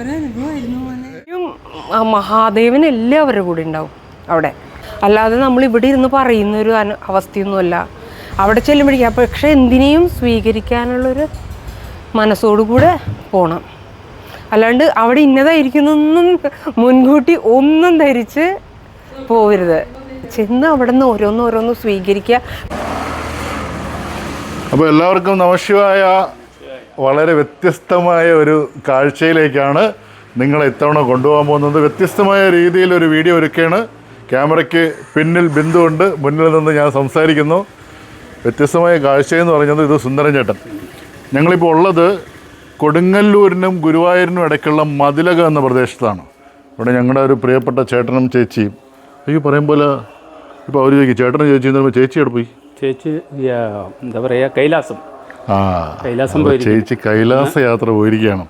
ഒരനുഭവമായിരുന്നു എല്ലാം അവരുടെ മഹാദേവൻ കൂടെ ഉണ്ടാവും അവിടെ. അല്ലാതെ നമ്മൾ ഇവിടെ ഇരുന്ന് പറയുന്ന ഒരു അവസ്ഥയൊന്നുമല്ല. അവിടെ ചെല്ലുമ്പോഴേക്കും പക്ഷെ എന്തിനേയും സ്വീകരിക്കാനുള്ളൊരു മനസ്സോടുകൂടെ പോകണം അല്ലാണ്ട് അവിടെ ഇന്നതായിരിക്കുന്നൊന്നും മുൻകൂട്ടി ഒന്നും ധരിച്ച് പോവരുത്. ചെന്ന് അവിടെ നിന്ന് ഓരോന്ന് ഓരോന്ന് സ്വീകരിക്കുക. അപ്പോൾ എല്ലാവർക്കും നമശിവായ വളരെ വ്യത്യസ്തമായ ഒരു കാഴ്ചയിലേക്കാണ് നിങ്ങളെ ഇത്തവണ കൊണ്ടുപോകാൻ പോകുന്നത്. വ്യത്യസ്തമായ രീതിയിൽ ഒരു വീഡിയോ ഒരുക്കുകയാണ് ക്യാമറയ്ക്ക് പിന്നിൽ ബിന്ദുണ്ട് മുന്നിൽ നിന്ന് ഞാൻ സംസാരിക്കുന്നു. വ്യത്യസ്തമായ കാഴ്ചയെന്ന് പറഞ്ഞത് ഇത് സുന്ദരൻ ചേട്ടൻ ഞങ്ങളിപ്പോൾ ഉള്ളത് കൊടുങ്ങല്ലൂരിനും ഗുരുവായൂരിനും ഇടയ്ക്കുള്ള മതിലക എന്ന പ്രദേശത്താണ്. ഇവിടെ ഞങ്ങളുടെ ഒരു പ്രിയപ്പെട്ട ചേട്ടനും ചേച്ചിയും. അയ്യോ പറയും പോലെ ഇപ്പോൾ അവർ ചോദിക്കും ചേട്ടനും ചേച്ചിയും ചേച്ചി പോയി? ചേച്ചി എന്താ പറയുക കൈലാസം. ആ ചേച്ചി കൈലാസ യാത്ര പോയിരിക്കണം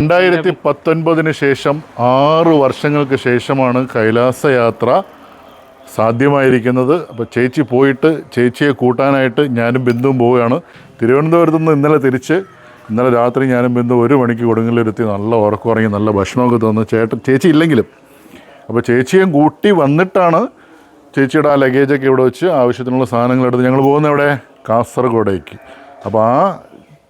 രണ്ടായിരത്തി പത്തൊൻപതിന് ശേഷം ആറ് വർഷങ്ങൾക്ക് ശേഷമാണ് കൈലാസ യാത്ര സാധ്യമായിരിക്കുന്നത്. അപ്പോൾ ചേച്ചി പോയിട്ട് ചേച്ചിയെ കൂട്ടാനായിട്ട് ഞാനും ബിന്ദുവും പോവുകയാണ്. തിരുവനന്തപുരത്ത് നിന്ന് ഇന്നലെ തിരിച്ച് ഇന്നലെ രാത്രി ഞാനും ബിന്ദു ഒരു മണിക്ക് കൊടുങ്ങല്ലൂരെത്തി നല്ല ഉറക്കം ഉറങ്ങി നല്ല ഭക്ഷണമൊക്കെ തന്നു. ചേട്ടൻ ചേച്ചി ഇല്ലെങ്കിലും അപ്പോൾ ചേച്ചിയും കൂട്ടി വന്നിട്ടാണ് ചേച്ചിയുടെ ആ ലഗേജൊക്കെ ഇവിടെ വെച്ച് ആവശ്യത്തിനുള്ള സാധനങ്ങൾ എടുത്ത് ഞങ്ങൾ പോകുന്ന ഇവിടെ കാസർഗോഡേക്ക്. അപ്പോൾ ആ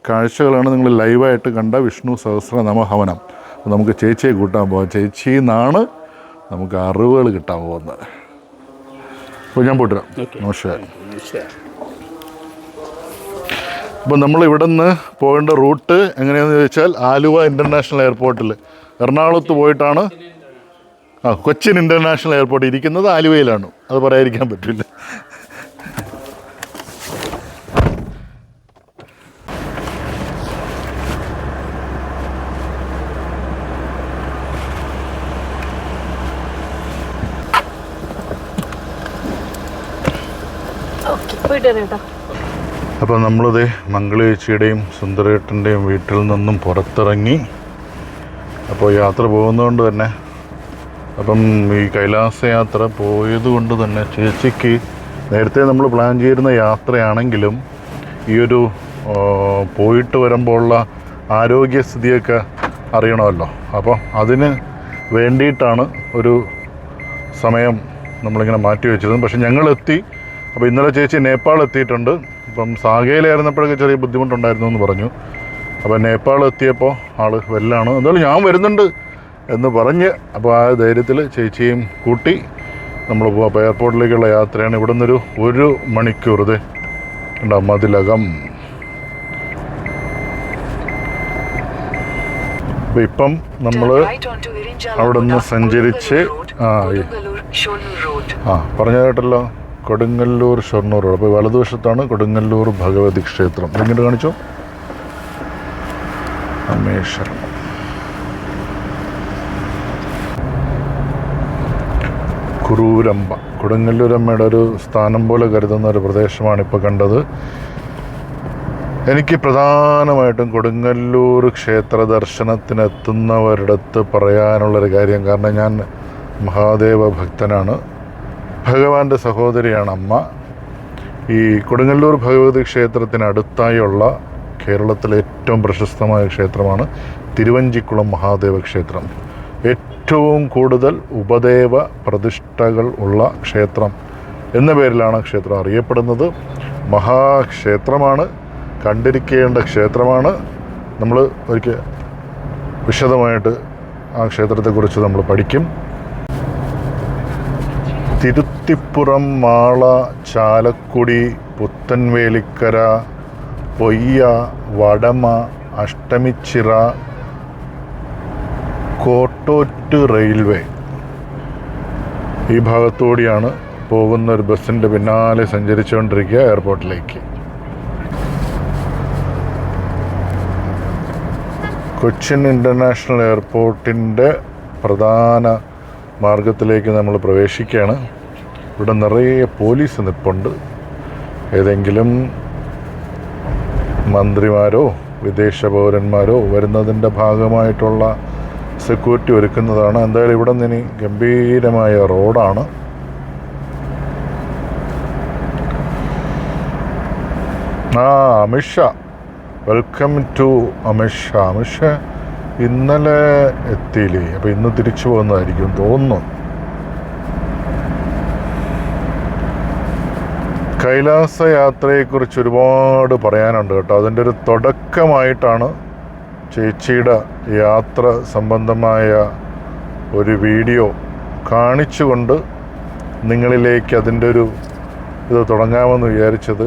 കാഴ്ചകളാണ് നിങ്ങൾ ലൈവായിട്ട് കണ്ട വിഷ്ണു സഹസ്ര നമഹവനം അപ്പോൾ നമുക്ക് ചേച്ചിയെ കൂട്ടാൻ പോകാം ചേച്ചിയിൽ നിന്നാണ് നമുക്ക് അറിവുകൾ കിട്ടാൻ പോകുന്നത്. അപ്പോൾ ഞാൻ പോട്ടിരാം നമസ്കാരം. അപ്പോൾ നമ്മൾ ഇവിടെ നിന്ന് പോകേണ്ട റൂട്ട് എങ്ങനെയാണെന്ന് ചോദിച്ചാൽ ആലുവ ഇന്റർനാഷണൽ എയർപോർട്ടിൽ എറണാകുളത്ത് പോയിട്ടാണ് ആ കൊച്ചിൻ ഇന്റർനാഷണൽ എയർപോർട്ട് ഇരിക്കുന്നത് ആലുവയിലാണ്. അത് പറയാതിരിക്കാൻ പറ്റില്ല. അപ്പോൾ നമ്മളത് മംഗളേച്ചിയുടെയും സുന്ദരേട്ടന്റെയും വീട്ടിൽ നിന്നും പുറത്തിറങ്ങി അപ്പോൾ യാത്ര പോകുന്നതുകൊണ്ട് തന്നെ അപ്പം ഈ കൈലാസയാത്ര പോയത് കൊണ്ട് തന്നെ ചേച്ചിക്ക് നേരത്തെ നമ്മൾ പ്ലാൻ ചെയ്തിരുന്ന യാത്രയാണെങ്കിലും ഈ ഒരു പോയിട്ട് വരുമ്പോഴുള്ള ആരോഗ്യസ്ഥിതിയൊക്കെ അറിയണമല്ലോ. അപ്പോൾ അതിന് വേണ്ടിയിട്ടാണ് ഒരു സമയം നമ്മളിങ്ങനെ മാറ്റി വെച്ചിരുന്നത്. പക്ഷെ ഞങ്ങളെത്തി. അപ്പോൾ ഇന്നലെ ചേച്ചി നേപ്പാൾ എത്തിയിട്ടുണ്ട്. ഇപ്പം സാഗയിലായിരുന്നപ്പോഴൊക്കെ ചെറിയ ബുദ്ധിമുട്ടുണ്ടായിരുന്നു എന്ന് പറഞ്ഞു. അപ്പോൾ നേപ്പാൾ എത്തിയപ്പോൾ ആൾ വെല്ലാണ് എന്തായാലും ഞാൻ വരുന്നുണ്ട്. എന്ന് പറഞ്ഞ് അപ്പോൾ ആ ധൈര്യത്തിൽ ചേച്ചിയും കൂട്ടി നമ്മൾ പോവാം. അപ്പോൾ എയർപോർട്ടിലേക്കുള്ള യാത്രയാണ് ഇവിടെ നിന്നൊരു ഒരു മണിക്കൂർ. ഇത് ഉണ്ടാവും മതിലകം. അപ്പോൾ ഇപ്പം നമ്മൾ അവിടെ നിന്ന് സഞ്ചരിച്ച് ആ ആ പറഞ്ഞ കേട്ടല്ലോ കൊടുങ്ങല്ലൂർ ഷൊർണൂർ. റോഡ് അപ്പോൾ വലതുവശത്താണ് കൊടുങ്ങല്ലൂർ ഭഗവതി ക്ഷേത്രം. ഇങ്ങോട്ട് കാണിച്ചോ? രാമേശ്വരം കുറൂരമ്പ കൊടുങ്ങല്ലൂരമ്മയുടെ ഒരു സ്ഥാനം പോലെ കരുതുന്ന ഒരു പ്രദേശമാണ് ഇപ്പോൾ കണ്ടത്. എനിക്ക് പ്രധാനമായിട്ടും കൊടുങ്ങല്ലൂർ ക്ഷേത്ര ദർശനത്തിനെത്തുന്നവരിടത്ത് പറയാനുള്ളൊരു കാര്യം കാരണം ഞാൻ മഹാദേവ ഭക്തനാണ്. ഭഗവാന്റെ സഹോദരിയാണ് അമ്മ. ഈ കൊടുങ്ങല്ലൂർ ഭഗവതി ക്ഷേത്രത്തിനടുത്തായുള്ള കേരളത്തിലെ ഏറ്റവും പ്രശസ്തമായ ക്ഷേത്രമാണ് തിരുവഞ്ചിക്കുളം മഹാദേവ ക്ഷേത്രം. ഏറ്റവും കൂടുതൽ ഉപദേവ പ്രതിഷ്ഠകൾ ഉള്ള ക്ഷേത്രം എന്ന പേരിലാണ് ക്ഷേത്രം അറിയപ്പെടുന്നത്. മഹാക്ഷേത്രമാണ്. കണ്ടിരിക്കേണ്ട ക്ഷേത്രമാണ്. നമ്മൾ ഒരിക്കൽ വിശദമായിട്ട് ആ ക്ഷേത്രത്തെക്കുറിച്ച് നമ്മൾ പഠിക്കും. തിരുത്തിപ്പുറം മാള ചാലക്കുടി പുത്തൻവേലിക്കര പൊയ്യ വടമ അഷ്ടമിച്ചിറ കോട്ടോറ്റ് റെയിൽവേ. ഈ ഭാഗത്തുകൂടിയാണ് പോകുന്ന ഒരു ബസ്സിന്റെ പിന്നാലെ സഞ്ചരിച്ചുകൊണ്ടിരിക്കുക എയർപോർട്ടിലേക്ക്. കൊച്ചിൻ ഇന്റർനാഷണൽ എയർപോർട്ടിന്റെ പ്രധാന മാർഗത്തിലേക്ക് നമ്മൾ പ്രവേശിക്കുകയാണ്. ഇവിടെ നിറയെ പോലീസ് നിൽപ്പുണ്ട് ഏതെങ്കിലും മന്ത്രിമാരോ വിദേശ പൗരന്മാരോ വരുന്നതിന്റെ ഭാഗമായിട്ടുള്ള സെക്യൂരിറ്റി ഒരുക്കുന്നതാണ്. എന്തായാലും ഇവിടെ നിന്ന് ഇനി ഗംഭീരമായ റോഡാണ്. ആ അമിത്ഷാ. Welcome to Amit Shah. അമിഷ ഇന്നലെ എത്തിയില്ലേ? അപ്പോൾ ഇന്ന് തിരിച്ചു പോകുന്നതായിരിക്കും തോന്നുന്നു. കൈലാസ യാത്രയെക്കുറിച്ച് ഒരുപാട് പറയാനുണ്ട് കേട്ടോ. അതിന്റെ ഒരു തുടക്കമായിട്ടാണ് ചേച്ചിയുടെ യാത്ര സംബന്ധമായ ഒരു വീഡിയോ കാണിച്ചുകൊണ്ട് നിങ്ങളിലേക്ക് അതിന്റെ ഒരു ഇത് തുടങ്ങാമെന്ന് വിചാരിച്ചത്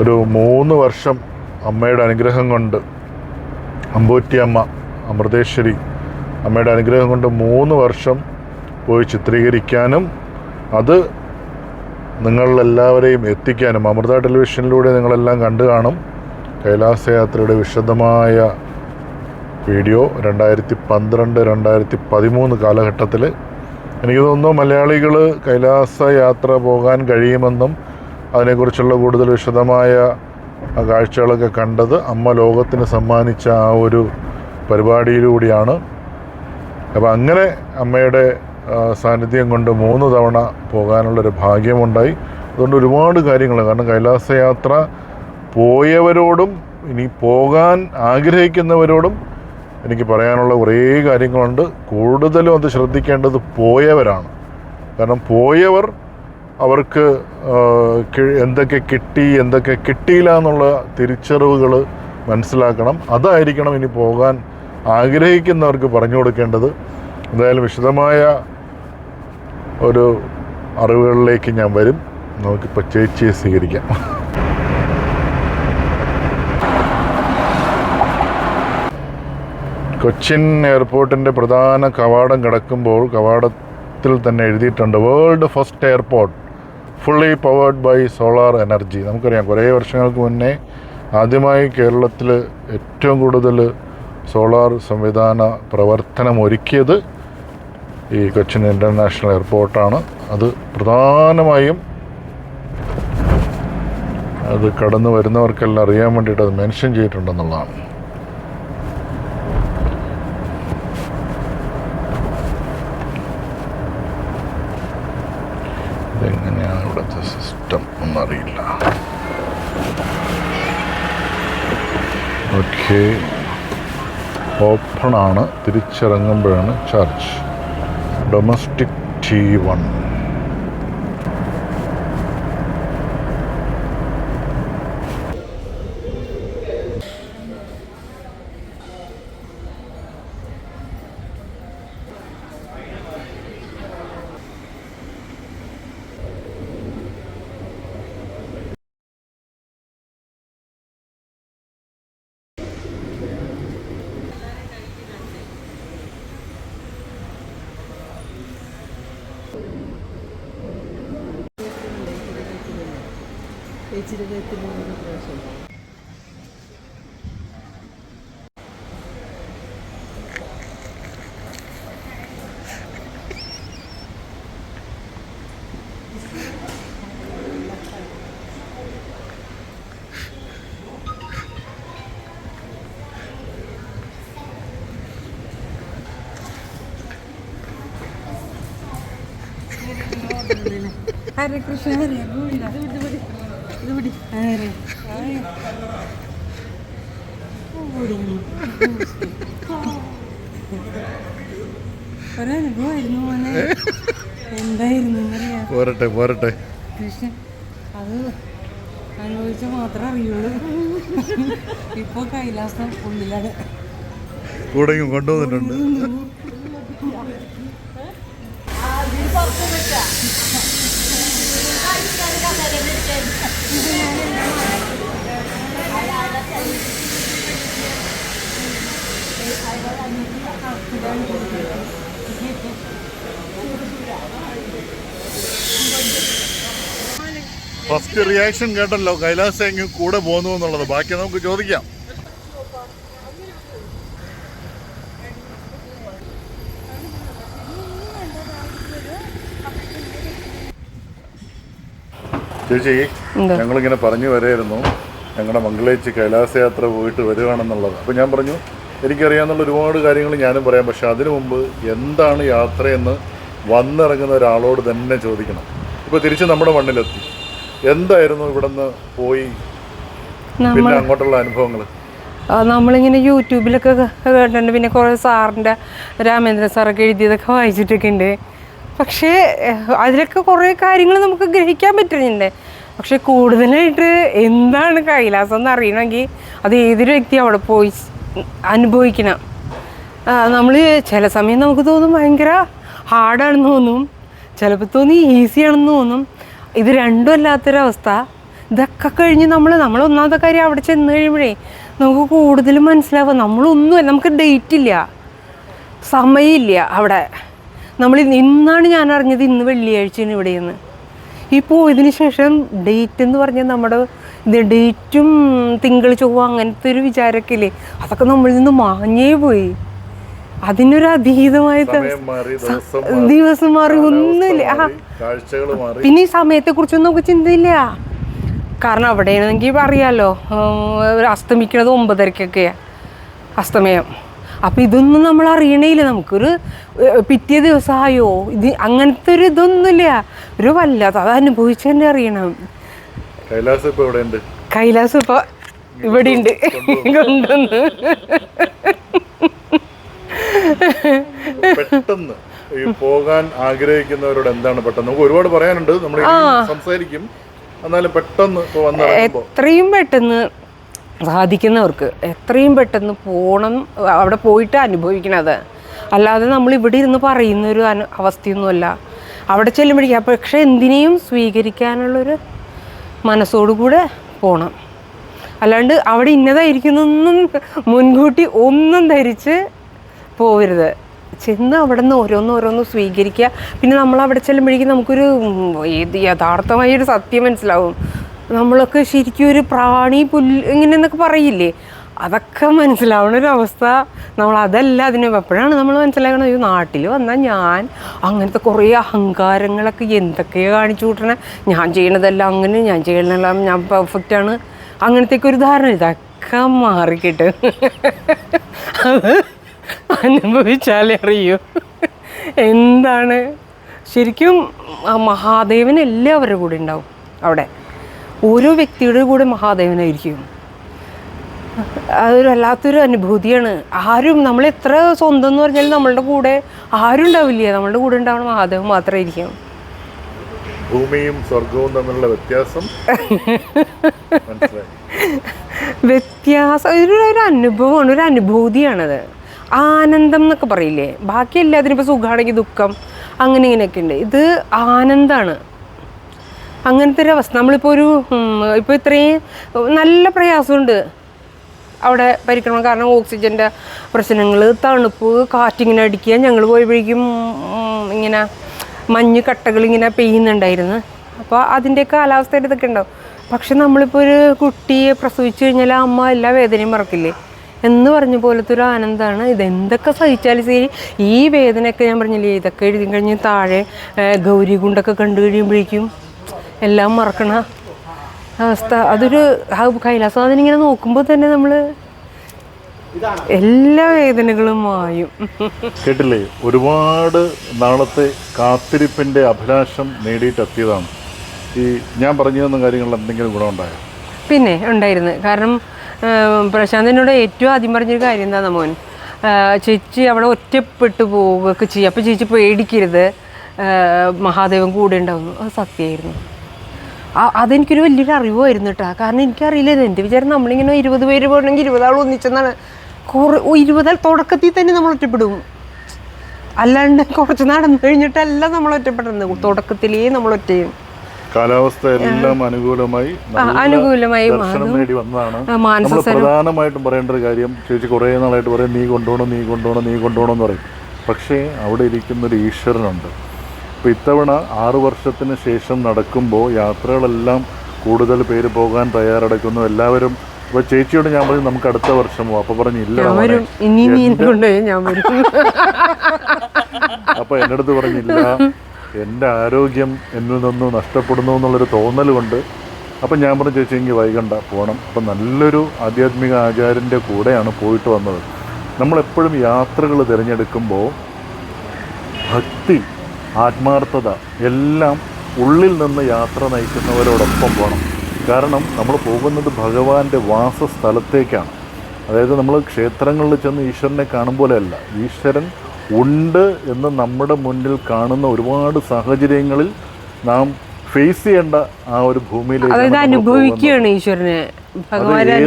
ഒരു മൂന്ന് വർഷം അമ്മയുടെ അനുഗ്രഹം കൊണ്ട് അമ്പൂറ്റിയമ്മ അമൃതേശ്വരി അമ്മയുടെ അനുഗ്രഹം കൊണ്ട് മൂന്ന് വർഷം പോയി ചിത്രീകരിക്കാനും അത് നിങ്ങളെല്ലാവരെയും എത്തിക്കാനും അമൃത ടെലിവിഷനിലൂടെ നിങ്ങളെല്ലാം കണ്ടു കാണും. കൈലാസയാത്രയുടെ വിശദമായ വീഡിയോ രണ്ടായിരത്തി പന്ത്രണ്ട് രണ്ടായിരത്തി പതിമൂന്ന് കാലഘട്ടത്തിൽ എനിക്ക് തോന്നുന്നു മലയാളികൾ കൈലാസ യാത്ര പോകാൻ കഴിയുമെന്നും അതിനെക്കുറിച്ചുള്ള കൂടുതൽ വിശദമായ കാഴ്ചകളൊക്കെ കണ്ടത് അമ്മ ലോകത്തിന് സമ്മാനിച്ച ആ ഒരു പരിപാടിയിലൂടെയാണ്. അപ്പോൾ അങ്ങനെ അമ്മയുടെ സാന്നിധ്യം കൊണ്ട് മൂന്ന് തവണ പോകാനുള്ളൊരു ഭാഗ്യമുണ്ടായി. അതുകൊണ്ട് ഒരുപാട് കാര്യങ്ങൾ കാരണം കൈലാസയാത്ര പോയവരോടും ഇനി പോകാൻ ആഗ്രഹിക്കുന്നവരോടും എനിക്ക് പറയാനുള്ള കുറേ കാര്യങ്ങളുണ്ട്. കൂടുതലും അത് ശ്രദ്ധിക്കേണ്ടത് പോയവരാണ്. കാരണം പോയവർ അവർക്ക് എന്തൊക്കെ കിട്ടി എന്തൊക്കെ കിട്ടിയില്ല എന്നുള്ള തിരിച്ചറിവുകൾ മനസ്സിലാക്കണം. അതായിരിക്കണം ഇനി പോകാൻ ആഗ്രഹിക്കുന്നവർക്ക് പറഞ്ഞു കൊടുക്കേണ്ടത്. എന്തായാലും വിശദമായ ഒരു അറിവുകളിലേക്ക് ഞാൻ വരും. നമുക്കിപ്പോൾ ചേച്ചിയെ സ്വീകരിക്കാം. കൊച്ചിൻ എയർപോർട്ടിന്റെ പ്രധാന കവാടം കിടക്കുമ്പോൾ കവാടത്തിൽ തന്നെ എഴുതിയിട്ടുണ്ട് world first airport fully powered by solar energy നമുക്കറിയാം കുറേ വർഷങ്ങൾക്ക് മുന്നേ ആദ്യമായി കേരളത്തിൽ ഏറ്റവും കൂടുതൽ സോളാർ സംവിധാന പ്രവർത്തനം ഒരുക്കിയത് ഈ കൊച്ചിൻ ഇന്റർനാഷണൽ എയർപോർട്ടാണ് അത് പ്രധാനമായും അത് കടന്നു വരുന്നവർക്കെല്ലാം അറിയാൻ വേണ്ടിയിട്ട് അത് മെൻഷൻ ചെയ്തിട്ടുണ്ടെന്നുള്ളതാണ്. ഓക്കെ. ഓപ്പണാണ്. തിരിച്ചിറങ്ങുമ്പോഴാണ് charge. Domestic T one. Hare Krishna Hare Hare ഒരനുഭവമായിരുന്നു മോനെ. എന്തായിരുന്നു പോരട്ടെ പോരട്ടെ. കൃഷ്ണൻ അത് അനുഭവിച്ച മാത്രമേ അറിയുള്ളൂ. ഇപ്പൊ കൈലാസം ഉള്ളിലാണ്. കൂടെയും കൊണ്ടുവന്നിട്ടുണ്ട്. ഫസ്റ്റ് റിയാക്ഷൻ കേട്ടല്ലോ കൈലാസ് എങ്ങും കൂടെ പോന്നു എന്നുള്ളത്. ബാക്കി നമുക്ക് ചോദിക്കാം. ചേച്ചി? ഞങ്ങളിങ്ങനെ പറഞ്ഞു വരായിരുന്നു ഞങ്ങളുടെ മംഗളേച്ചി കൈലാസയാത്ര പോയിട്ട് വരികയാണെന്നുള്ളത് അപ്പോൾ ഞാൻ പറഞ്ഞു എനിക്കറിയാവുന്ന ഒരുപാട് കാര്യങ്ങൾ ഞാനും പറയാം. പക്ഷെ അതിനു മുമ്പ് എന്താണ് യാത്രയെന്ന് വന്നിറങ്ങുന്ന ഒരാളോട് തന്നെ ചോദിക്കണം. ഇപ്പോൾ തിരിച്ച് നമ്മുടെ മണ്ണിലെത്തി. എന്തായിരുന്നു ഇവിടുന്ന് പോയി? പിന്നെ അങ്ങോട്ടുള്ള അനുഭവങ്ങൾ നമ്മളിങ്ങനെ യൂട്യൂബിലൊക്കെ കേട്ടിട്ടുണ്ട് പിന്നെ കുറേ സാറിന്റെ രാമേന്ദ്രൻ സാറൊക്കെ എഴുതിയതൊക്കെ വായിച്ചിട്ടൊക്കെ ഉണ്ട്. പക്ഷേ അതിലൊക്കെ കുറേ കാര്യങ്ങൾ നമുക്ക് ഗ്രഹിക്കാൻ പറ്റുന്നുണ്ട്. പക്ഷെ കൂടുതലായിട്ട് എന്താണ് കൈലാസം എന്ന് അറിയണമെങ്കിൽ അത് ഏതൊരു വ്യക്തി അവിടെ പോയി അനുഭവിക്കണം. നമ്മൾ ചില സമയം നമുക്ക് തോന്നും ഭയങ്കര ഹാർഡാണെന്ന് തോന്നും. ചിലപ്പോൾ തോന്നി ഈസിയാണെന്ന് തോന്നും. ഇത് രണ്ടും അല്ലാത്തൊരവസ്ഥ. ഇതൊക്കെ കഴിഞ്ഞ് നമ്മൾ നമ്മൾ ഒന്നാമത്തെ കാര്യം അവിടെ ചെന്ന് കഴിയുമ്പോഴേ നമുക്ക് കൂടുതലും മനസ്സിലാവുക നമ്മളൊന്നും നമുക്ക് ഡേറ്റ് ഇല്ല സമയമില്ല അവിടെ. നമ്മൾ ഇന്നാണ് ഞാൻ അറിഞ്ഞത് ഇന്ന് വെള്ളിയാഴ്ചയാണ് ഇവിടെ നിന്ന് ഈ പോയതിന് ശേഷം ഡേറ്റ് എന്ന് പറഞ്ഞാൽ നമ്മുടെ ഇത് ഡേറ്റും തിങ്കൾ ചൊവ്വ അങ്ങനത്തെ ഒരു വിചാരമൊക്കെ ഇല്ലേ അതൊക്കെ നമ്മളിൽ നിന്ന് മാഞ്ഞേ പോയി. അതിനൊരു അതീതമായ ദിവസം മാറി. ഒന്നുമില്ല. പിന്നെ ഈ സമയത്തെ കുറിച്ചൊന്നും നമുക്ക് ചിന്തയില്ല. കാരണം അവിടെയാണെങ്കിൽ അറിയാലോ അസ്തമിക്കുന്നത് ഒമ്പതരക്കൊക്കെയാണ് അസ്തമയം. അപ്പം ഇതൊന്നും നമ്മൾ അറിയണേയില്ല. നമുക്കൊരു പിറ്റേ ദിവസമായോ ഇത് അങ്ങനത്തെ ഒരു ഇതൊന്നുമില്ല. ഒരു വല്ലാത്ത അത് അനുഭവിച്ച് തന്നെ അറിയണം. കൈലാസ് ഇപ്പൊ ഇവിടെ ഉണ്ട് കൈലാസ് ഇപ്പോൾ ഇവിടെ ഉണ്ട് കൊണ്ടുവന്ന്. പെട്ടെന്ന് ഈ പോകാൻ ആഗ്രഹിക്കുന്നവരോട് എന്താണ് പെട്ടെന്ന്? നമുക്ക് ഒരുപാട് പറയാനുണ്ട്. നമ്മൾ സംസാരിക്കും. എന്നാലും പെട്ടെന്ന് എത്രയും പെട്ടെന്ന് സാധിക്കുന്നവർക്ക് എത്രയും പെട്ടെന്ന് പോകണം അവിടെ പോയിട്ട് അനുഭവിക്കണത്. അല്ലാതെ നമ്മൾ ഇവിടെ ഇരുന്ന് പറയുന്ന ഒരു അനു അവസ്ഥയൊന്നുമല്ല. അവിടെ ചെല്ലുമ്പോഴേക്കും പക്ഷെ എന്തിനേയും സ്വീകരിക്കാനുള്ളൊരു മനസ്സോടുകൂടെ പോകണം അല്ലാണ്ട് അവിടെ ഇന്നതായിരിക്കുന്നൊന്നും മുൻകൂട്ടി ഒന്നും ധരിച്ച് പോവരുത്. ചെന്ന് അവിടെ നിന്ന് ഓരോന്ന് ഓരോന്ന് സ്വീകരിക്കുക. പിന്നെ നമ്മൾ അവിടെ ചെല്ലുമ്പോഴേക്കും നമുക്കൊരു യഥാർത്ഥമായൊരു സത്യം മനസ്സിലാവും. നമ്മളൊക്കെ ശരിക്കും ഒരു പ്രാണി പുല്ല് ഇങ്ങനെ എന്നൊക്കെ പറയില്ലേ? അതൊക്കെ മനസ്സിലാവുന്ന ഒരു അവസ്ഥ. നമ്മൾ അതല്ല അതിന് എപ്പോഴാണ് നമ്മൾ മനസ്സിലാക്കുന്നത് അയ്യോ നാട്ടിൽ വന്നാൽ ഞാൻ അങ്ങനത്തെ കുറേ അഹങ്കാരങ്ങളൊക്കെ എന്തൊക്കെയോ കാണിച്ചു കൂട്ടണേ? ഞാൻ ചെയ്യണതെല്ലാം അങ്ങനെ ഞാൻ ചെയ്യണതെല്ലാം ഞാൻ പെർഫെക്റ്റ് ആണ്. അങ്ങനത്തെയൊക്കെ ഒരു ധാരണ. ഇതൊക്കെ മാറിക്കിട്ട്. അനുഭവിച്ചാലേ അറിയൂ. എന്താണ്? ശരിക്കും മഹാദേവൻ എല്ലാവരുടെ കൂടെ ഉണ്ടാവും അവിടെ. ഓരോ വ്യക്തിയുടെ കൂടെ മഹാദേവനായിരിക്കും. അതൊരു വല്ലാത്തൊരു അനുഭൂതിയാണ്. ആരും നമ്മൾ എത്ര സ്വന്തം എന്ന് പറഞ്ഞാൽ നമ്മളുടെ കൂടെ ആരും ഉണ്ടാവില്ല. നമ്മളുടെ കൂടെ ഉണ്ടാവണം മഹാദേവൻ മാത്രമായിരിക്കും. ഭൂമിയും സ്വർഗവും തമ്മിലുള്ള വ്യത്യാസം? വ്യത്യാസം. ഒരു ഒരു അനുഭവമാണ്. ഒരു അനുഭൂതിയാണത്. ആനന്ദം എന്നൊക്കെ പറയില്ലേ? ബാക്കി എല്ലാത്തിനും ഇപ്പോൾ സുഖമാണെങ്കിൽ ദുഃഖം അങ്ങനെ ഇങ്ങനെയൊക്കെ ഉണ്ട്. ഇത് ആനന്ദമാണ് അങ്ങനത്തെ ഒരു അവസ്ഥ നമ്മളിപ്പോൾ ഒരു ഇപ്പോൾ ഇത്രയും നല്ല പ്രയാസമുണ്ട് അവിടെ പരിക്രമണം. കാരണം ഓക്സിജന്റെ പ്രശ്നങ്ങൾ തണുപ്പ് കാറ്റിങ്ങനെ അടിക്കുക. ഞങ്ങൾ പോയപ്പോഴേക്കും ഇങ്ങനെ മഞ്ഞ് കട്ടകൾ ഇങ്ങനെ പെയ്യുന്നുണ്ടായിരുന്നു. അപ്പോൾ അതിന്റെയൊക്കെ കാലാവസ്ഥയുടെ ഇതൊക്കെ ഉണ്ടാവും പക്ഷെ നമ്മളിപ്പോൾ ഒരു കുട്ടിയെ പ്രസവിച്ചു കഴിഞ്ഞാൽ അമ്മ എല്ലാ വേദനയും മറക്കില്ലേ? എന്ന് പറഞ്ഞ പോലത്തെ ഒരു ആനന്ദമാണ് ഇതെന്തൊക്കെ സഹിച്ചാലും ശരി ഈ വേദനയൊക്കെ ഞാൻ പറഞ്ഞില്ലേ ഇതൊക്കെ എഴുതി കഴിഞ്ഞ് താഴെ ഗൗരി ഗൗരികുണ്ടൊക്കെ കണ്ടു കഴിയുമ്പോഴേക്കും എല്ലാം മറക്കണ അവസ്ഥ. അതൊരു ആ കൈലാസം. ഇങ്ങനെ നോക്കുമ്പോൾ തന്നെ നമ്മൾ എല്ലാ വേദനകളും മായും. കേട്ടില്ലേ? ഒരുപാട് നാളത്തെ കാത്തിരിപ്പിന്റെ അഭിലാഷം നേടിയിട്ടെത്തിയതാണ്. ഈ ഞാൻ പറഞ്ഞു തന്ന കാര്യങ്ങളിൽ എന്തെങ്കിലും ഗുണമുണ്ടായോ? പിന്നെ ഉണ്ടായിരുന്നു. കാരണം പ്രശാന്തിനോട് ഏറ്റവും ആദ്യം പറഞ്ഞൊരു കാര്യം എന്താ മോൻ? ചേച്ചി അവിടെ ഒറ്റപ്പെട്ടു പോവുകയൊക്കെ ചെയ്യും. അപ്പോൾ ചേച്ചി പേടിക്കരുത്. മഹാദേവൻ കൂടെ ഉണ്ടാവുന്നു. അത് സത്യമായിരുന്നു. അതെനിക്കൊരു വലിയൊരു അറിവായിരുന്നു കേട്ടോ കാരണം എനിക്കറിയില്ല എന്റെ വിചാരം നമ്മളിങ്ങനെ ഇരുപത് പേര് പോകണമെങ്കിൽ ഇരുപതാൾ ഒന്നിച്ചെന്നാണ്. കുറേ ഇരുപതാൾ തുടക്കത്തിൽ തന്നെ നമ്മൾ ഒറ്റപ്പെടും. അല്ലാണ്ട് കുറച്ച് നടന്നു കഴിഞ്ഞിട്ടല്ല നമ്മൾ ഒറ്റപ്പെടുന്നത്. തുടക്കത്തിലേ നമ്മൾ ഒറ്റയും. കാലാവസ്ഥ എല്ലാം അനുകൂലമായി അനുകൂലമായി നേടി വന്നതാണ്. നമ്മൾ പ്രധാനമായിട്ടും പറയേണ്ട ഒരു കാര്യം ചേച്ചി കുറേ നാളായിട്ട് പറയും നീ കൊണ്ടുപോകണം നീ കൊണ്ടുപോകണം നീ കൊണ്ടുപോകണം എന്ന് പറയും. പക്ഷേ അവിടെ ഇരിക്കുന്ന ഒരു ഈശ്വരനുണ്ട്. അപ്പോൾ ഇത്തവണ ആറു വർഷത്തിന് ശേഷം നടക്കുമ്പോൾ യാത്രകളെല്ലാം കൂടുതൽ പേര് പോകാൻ തയ്യാറെടുക്കുന്നു. എല്ലാവരും ഇപ്പൊ ചേച്ചിയോട് ഞാൻ പറഞ്ഞു നമുക്ക് അടുത്ത വർഷമോ പോകാം അപ്പോൾ പറഞ്ഞു ഇല്ല ഞാൻ മോനെ." വരും. ഇനി നീ എന്നെ കൊണ്ടുപോയി ഞാൻ വരും. അപ്പോൾ എന്റെ അടുത്ത് പറഞ്ഞില്ല എന്റെ ആരോഗ്യം എന്നിൽ നിന്നും നഷ്ടപ്പെടുന്നു എന്നുള്ളൊരു തോന്നലുകൊണ്ട് അപ്പം ഞാൻ പറഞ്ഞു ചേച്ചി എനിക്ക് വൈകണ്ട പോകണം അപ്പം നല്ലൊരു ആധ്യാത്മിക ആചാര്യന്റെ കൂടെയാണ് പോയിട്ട് വന്നത്. നമ്മളെപ്പോഴും യാത്രകൾ തിരഞ്ഞെടുക്കുമ്പോൾ ഭക്തി ആത്മാർത്ഥത എല്ലാം ഉള്ളിൽ നിന്ന് യാത്ര നയിക്കുന്നവരോടൊപ്പം പോകണം കാരണം നമ്മൾ പോകുന്നത് ഭഗവാന്റെ വാസസ്ഥലത്തേക്കാണ്. അതായത് നമ്മൾ ക്ഷേത്രങ്ങളിൽ ചെന്ന് ഈശ്വരനെ കാണും പോലെയല്ല. ഈശ്വരൻ ഉണ്ട് എന്ന് നമ്മുടെ മുന്നിൽ കാണുന്ന ഒരുപാട് സാഹചര്യങ്ങളിൽ നാം ഫേസ് ചെയ്യേണ്ട ആ ഒരു ഭൂമിയിലേക്ക് അനുഭവിക്കുകയാണ് ഈശ്വരനെ.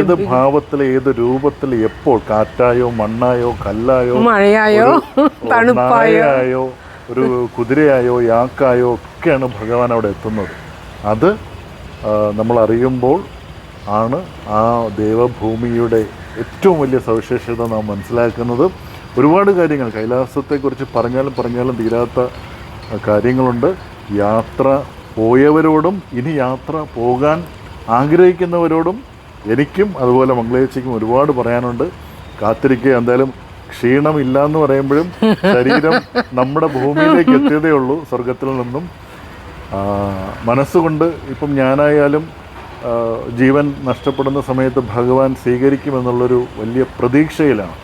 ഏത് ഭാവത്തിൽ ഏത് രൂപത്തിൽ എപ്പോൾ കാറ്റായോ മണ്ണായോ കല്ലായോ മഴയായോ തണുപ്പായോ. ഒരു കുതിരയായോ യാക്കായോ ഒക്കെയാണ് ഭഗവാൻ അവിടെ എത്തുന്നത്. അത് നമ്മൾ അറിയുമ്പോൾ ആണ് ആ ദേവഭൂമിയുടെ ഏറ്റവും വലിയ സവിശേഷത നാം മനസ്സിലാക്കുന്നത്. ഒരുപാട് കാര്യങ്ങൾ കൈലാസത്തെക്കുറിച്ച് പറഞ്ഞാലും പറഞ്ഞാലും തീരാത്ത കാര്യങ്ങളുണ്ട്. യാത്ര പോയവരോടും ഇനി യാത്ര പോകാൻ ആഗ്രഹിക്കുന്നവരോടും എനിക്കും അതുപോലെ മംഗളേച്ചയ്ക്കും ഒരുപാട് പറയാനുണ്ട്. കാത്തിരിക്കുക എന്തായാലും ക്ഷീണമില്ല എന്ന് പറയുമ്പോഴും ശരീരം നമ്മുടെ ഭൂമിയിലേക്ക് എത്തിയതേ ഉള്ളൂ സ്വർഗത്തിൽ നിന്നും. മനസ്സുകൊണ്ട് ഇപ്പം ഞാനായാലും ജീവൻ നഷ്ടപ്പെടുന്ന സമയത്ത് ഭഗവാൻ സ്വീകരിക്കുമെന്നുള്ളൊരു വലിയ പ്രതീക്ഷയിലാണ്.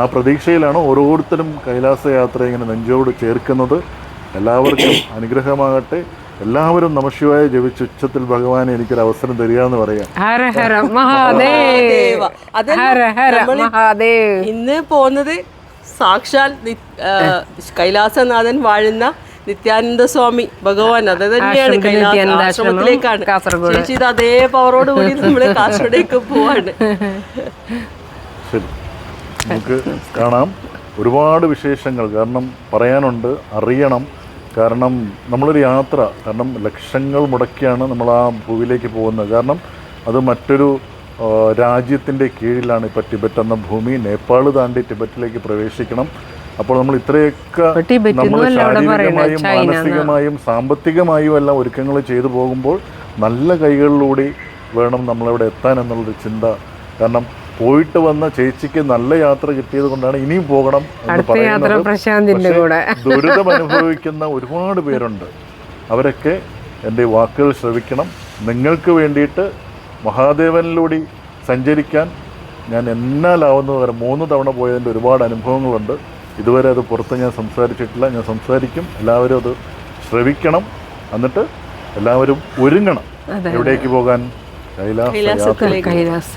ആ പ്രതീക്ഷയിലാണ് ഓരോരുത്തരും കൈലാസയാത്ര ഇങ്ങനെ നെഞ്ചോട് ചേർക്കുന്നത്. എല്ലാവർക്കും അനുഗ്രഹമാകട്ടെ. എല്ലാവരും നമശിവായ ജപിച്ച് ഉച്ചത്തിൽ ഭഗവാൻ എനിക്കൊരു അവസരം തരിക എന്ന് പറയാം. ഹര ഹര മഹാദേവ്. ദേവ. ഹര ഹര നമ്മൾ ഇന്ന് പോകുന്നത് സാക്ഷാൽ കൈലാസനാഥൻ വാഴുന്ന നിത്യാനന്ദ സ്വാമി ഭഗവാൻ. അത് തന്നെയാണ് കൈലാസത്തിലേക്കാണ് കൈലാസ നിത്യാനന്ദ ആശ്രമത്തിലേക്കാണ്. കാസർഗോഡ്. ചേച്ചി ഇത് അതേ പവറോട് കൂടി നമ്മൾ കാസർഗോഡേക്ക് പോവാണ്. ശരി. നമുക്ക് കാണാം. ഒരുപാട് വിശേഷങ്ങൾ. കാരണം പറയാനുണ്ട് അറിയണം. കാരണം നമ്മളൊരു യാത്ര കാരണം ലക്ഷങ്ങൾ മുടക്കിയാണ് നമ്മൾ ആ ഭൂമിയിലേക്ക് പോകുന്നത്. കാരണം അത് മറ്റൊരു രാജ്യത്തിന്റെ കീഴിലാണ് ഇപ്പോൾ ടിബറ്റ് എന്ന ഭൂമി. നേപ്പാൾ താണ്ടി ടിബറ്റിലേക്ക് പ്രവേശിക്കണം. അപ്പോൾ നമ്മൾ ഇത്രയൊക്കെ നമ്മൾ ശാരീരികമായും മാനസികമായും സാമ്പത്തികമായും എല്ലാം ഒരുക്കങ്ങൾ ചെയ്തു പോകുമ്പോൾ നല്ല കൈകളിലൂടെ വേണം നമ്മളവിടെ എത്താൻ എന്നുള്ളൊരു ചിന്ത. കാരണം പോയിട്ട് വന്ന ചേച്ചിക്ക് നല്ല യാത്ര കിട്ടിയത് കൊണ്ടാണ് ഇനിയും പോകണം എന്ന് പറയുന്നത്. പ്രശാന്തിന്റെ കൂടെ. ദുരിതം അനുഭവിക്കുന്ന ഒരുപാട് പേരുണ്ട്. അവരൊക്കെ എന്റെ വാക്കുകൾ ശ്രവിക്കണം. നിങ്ങൾക്ക് വേണ്ടിയിട്ട് മഹാദേവനിലൂടെ സഞ്ചരിക്കാൻ ഞാൻ എന്നാലാവുന്ന വരെ മൂന്ന് തവണ പോയതിന്റെ ഒരുപാട് അനുഭവങ്ങളുണ്ട്. ഇതുവരെ അത് പുറത്ത് ഞാൻ സംസാരിച്ചിട്ടില്ല. ഞാൻ സംസാരിക്കും. എല്ലാവരും അത് ശ്രവിക്കണം. എന്നിട്ട് എല്ലാവരും ഒരുങ്ങണം. എവിടേക്ക് പോകാൻ? കൈലാസ് കൈലാസ്